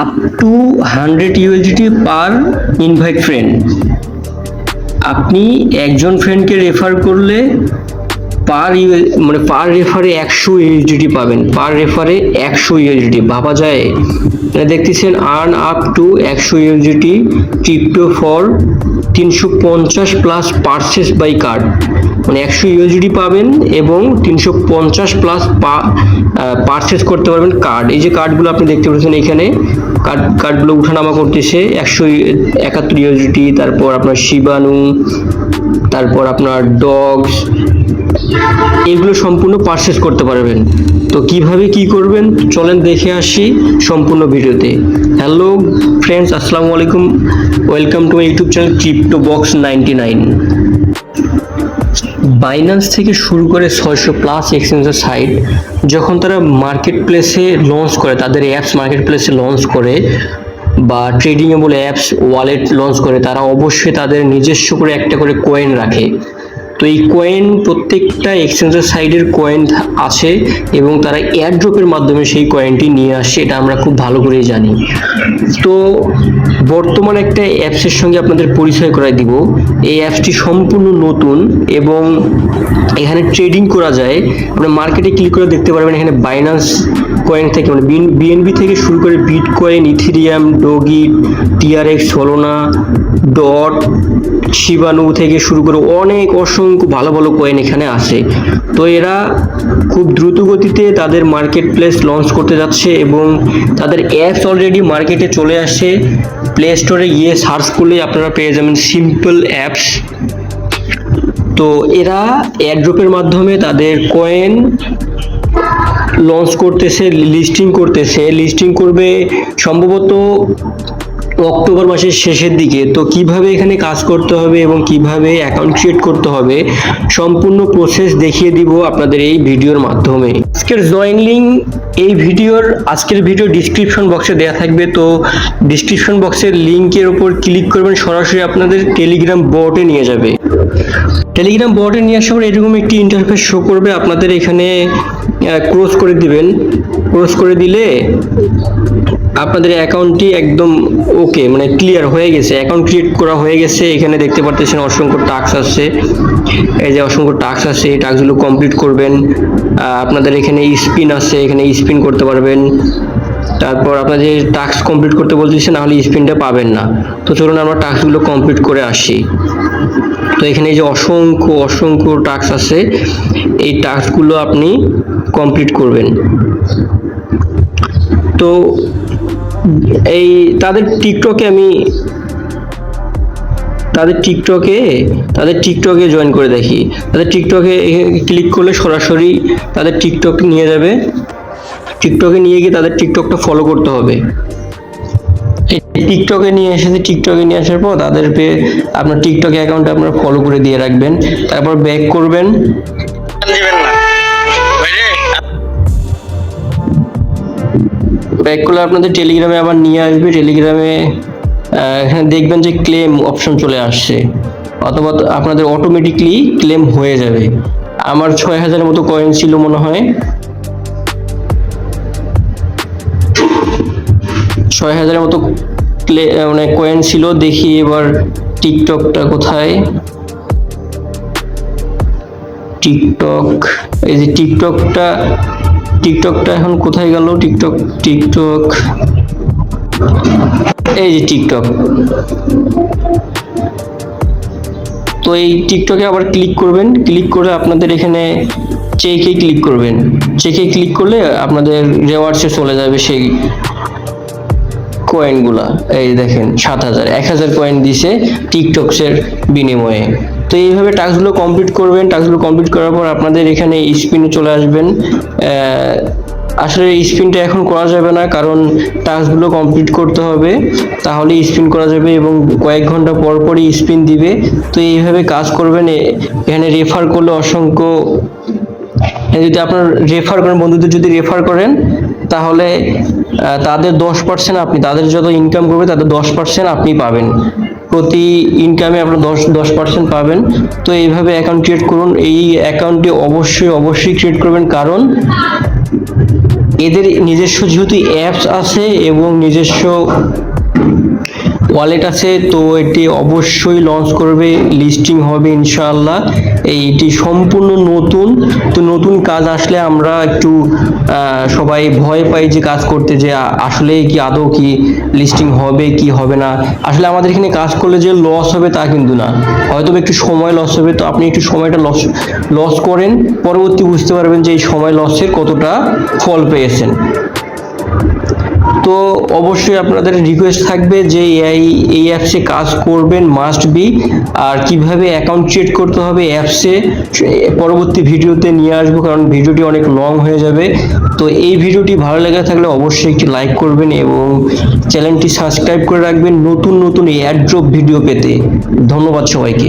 Up to hundred USDT per invite friend আপনি একজন ফ্রেন্ডকে রেফার করলে পার ইউ মানে পার রেফারে একশো ইউএসডিটি পাবেন। পার রেফারে একশো ইউএসডিটি ভাবা যায়? মানে দেখতেছেন আর্ন আপ টু একশো ইউএসডিটি ক্রিপ্টো ফর তিনশো পঞ্চাশ প্লাস পারচেস বাই কার্ড মানে একশো ইউএসডি পাবেন এবং তিনশো পঞ্চাশ প্লাস পারচেস করতে পারবেন কার্ড এই যে কার্ডগুলো আপনি দেখতে পাচ্ছেন এখানে কার্ড কার্ডগুলো উঠানামা করতেছে, একশো একাত্তর ইউএসডি তারপর আপনার শিবানু তারপর আপনার ডগস এগুলো সম্পূর্ণ পারচেস করতে পারবেন। তো কীভাবে কি করবেন, চলেন দেখে আসি সম্পূর্ণ ভিডিওতে। হ্যালো ফ্রেন্ডস আসসালামু আলাইকুম welcome to my YouTube channel crypto box ninety nine Binance থেকে শুরু করে ছয়শো প্লাস এক্সচেঞ্জের সাইট যখন তারা মার্কেট প্লেসে লঞ্চ করে, তাদের অ্যাপস মার্কেট প্লেসে লঞ্চ করে, বা ট্রেডিংয়ে বলে অ্যাপস ওয়ালেট লঞ্চ করে, তারা অবশ্যই তাদের নিজস্ব করে একটা করে কয়েন রাখে। তো এই কয়েন প্রত্যেকটা এক্সচেঞ্জের সাইডের কয়েন আছে এবং তারা এয়ারড্রপের মাধ্যমে সেই কয়েনটি নিয়ে আসে, এটা আমরা খুব ভালো করেই জানি। তো বর্তমান একটা অ্যাপসের সঙ্গে আপনাদের পরিচয় করাই দিব। এই অ্যাপসটি সম্পূর্ণ নতুন এবং এখানে ট্রেডিং করা যায়। আপনার মার্কেটে ক্লিক করে দেখতে পারবেন এখানে বাইন্যান্স কয়েন থেকে মানে বিএনবি থেকে শুরু করে bitcoin Ethereum Doge TRX Solana dot Shiba Inu থেকে শুরু করে অনেক অসংখ্য ভালো ভালো কয়েন এখানে আসে তো এরা খুব দ্রুত গতিতে তাদের মার্কেট প্লেস লঞ্চ করতে যাচ্ছে এবং তাদের অ্যাপস অলরেডি মার্কেটে চলে আসছে প্লে স্টোরে গিয়ে সার্চ করলে আপনারা পেয়ে যাবেন সিম্পল অ্যাপস তো এরা এয়ারড্রপের মাধ্যমে তাদের কয়েন লঞ্চ করতেছে লিস্টিং করতেছে। লিস্টিং করবে সম্ভবত অক্টোবর মাসের শেষের দিকে। তো কীভাবে এখানে কাজ করতে হবে এবং কীভাবে অ্যাকাউন্ট ক্রিয়েট করতে হবে, সম্পূর্ণ প্রসেস দেখিয়ে দিব আপনাদের এই ভিডিওর মাধ্যমে। আজকের জয়েন লিঙ্ক এই ভিডিওর, আজকের ভিডিও ডিসক্রিপশন বক্সে দেওয়া থাকবে। তো ডিসক্রিপশন বক্সের লিঙ্কের ওপর ক্লিক করবেন, সরাসরি আপনাদের টেলিগ্রাম বটে নিয়ে যাবে। টেলিগ্রাম বটে নিয়ে আসার পর এরকম একটি ইন্টারফেস শো করবে। আপনাদের এখানে ক্রস করে দিবেন। ক্রস করে দিলে আপনাদের অ্যাকাউন্টটি একদম ওকে মানে ক্লিয়ার হয়ে গেছে। অ্যাকাউন্ট ক্রিয়েট করা হয়ে গেছে। এখানে দেখতে পারতেছেন অসংখ্য টাস্ক আসছে এই যে অসংখ্য টাস্ক আছে, এই টাস্কগুলো কমপ্লিট করবেন। আপনাদের এখানে স্পিন আছে, এখানে স্পিন করতে পারবেন। তারপর আপনাদের টাস্ক কমপ্লিট করতে বলতেছে না হলে স্পিনটা পাবেন না। তো চলুন আমরা টাস্কগুলো কমপ্লিট করে আসি। তো এখানে যে অসংখ্য অসংখ্য টাস্ক আছে, এই টাস্কগুলো আপনি কমপ্লিট করবেন। তো এই তাদের টিকটকে আমি তাদের টিকটকে তাদের টিকটকে জয়েন করে দেখি। তাদের টিকটকে ক্লিক করলে সরাসরি তাদের টিকটক নিয়ে যাবে। টিকটকে নিয়ে গিয়ে তাদের টিকটকটা ফলো করতে হবে। টিকটকে নিয়ে এসেছে টিকটকে নিয়ে আসার পর তাদের পে- আপনার টিকটকে অ্যাকাউন্টে আপনারা ফলো করে দিয়ে রাখবেন। তারপর ব্যাক করবেন। ব্যাক করলে আপনাদের টেলিগ্রামে আবার নিয়ে আসবে। টেলিগ্রামে এখানে দেখবেন যে ক্লেম অপশন চলে আসছে। অথবা আপনাদের অটোমেটিকলি ক্লেম হয়ে যাবে। আমার ছয় হাজারের মতো কয়েন ছিল মনে হয়। ছয় হাজারের মতো মানে কয়েন ছিল, দেখি এবার টিকটকটা কোথায়। টিকটক, এই যে টিকটকটা টিকটকটা এখন কোথায় গেল? TikTok TikTok. এই যে টিকটক। তো এই টিকটকে আবার ক্লিক করবেন। ক্লিক করে আপনাদের এখানে চেকে ক্লিক করবেন। চেকে ক্লিক করলে আপনাদের রেওয়ার্ডসে চলে যাবে সেই কয়েনগুলা এই দেখেন, সাত হাজার। এক হাজার কয়েন দিছে টিকটকসের বিনিময়ে। তো এইভাবে টাস্কগুলো কমপ্লিট করবেন। টাস্কগুলো কমপ্লিট করার পর আপনাদের এখানে স্পিনে চলে আসবেন। আসলে স্পিনটা এখন করা যাবে না, কারণ টাস্কগুলো কমপ্লিট করতে হবে। তাহলে স্পিন করা যাবে এবং কয়েক ঘণ্টা পর পরই স্পিন দিবে। তো এইভাবে কাজ করবেন। এখানে রেফার করলে অসংখ্য যদি আপনার রেফার করেন, বন্ধুদের যদি রেফার করেন তাহলে তাদের দশ পার্সেন্ট আপনি, তাদের যত ইনকাম করবে, তাদের দশ পার্সেন্ট আপনি পাবেন। প্রতি ইনকামে আপনার দশ দশ পার্সেন্ট পাবেন। তো এইভাবে অ্যাকাউন্ট ক্রিয়েট করুন। এই অ্যাকাউন্টটি অবশ্যই অবশ্যই ক্রিয়েট করবেন। কারণ, এদের নিজস্ব যেহেতু অ্যাপস আছে এবং নিজস্ব ওয়ালেট আছে, তো এটি অবশ্যই লঞ্চ করবে লিস্টিং হবে ইনশাআল্লাহ। এইটি সম্পূর্ণ নতুন, তো নতুন কাজ আসলে আমরা একটু সবাই ভয় পাই যে কাজ করতে যে আসলে কি আদৌ কি লিস্টিং হবে, কি হবে না। আসলে আমাদের এখানে কাজ করলে যে লস হবে তা কিন্তু না। হয়তো একটু সময় লস হবে, তো আপনি একটু সময়টা লস লস করেন, পরবর্তী বুঝতে পারবেন যে এই সময় লসের কতটা ফল পেয়েছেন। তো অবশ্যই আপনাদের রিকোয়েস্ট থাকবে যে এই এই অ্যাপসে কাজ করবেন মাস্ট বি আর কীভাবে অ্যাকাউন্ট ক্রিয়েট করতে হবে অ্যাপসে পরবর্তী ভিডিওতে নিয়ে আসব, কারণ ভিডিওটি অনেক লং হয়ে যাবে। তো এই ভিডিওটি ভালো লেগে থাকলে অবশ্যই একটি লাইক করবেন এবং চ্যানেলটি সাবস্ক্রাইব করে রাখবেন নতুন নতুন এয়ারড্রপ ভিডিও পেতে। ধন্যবাদ সবাইকে।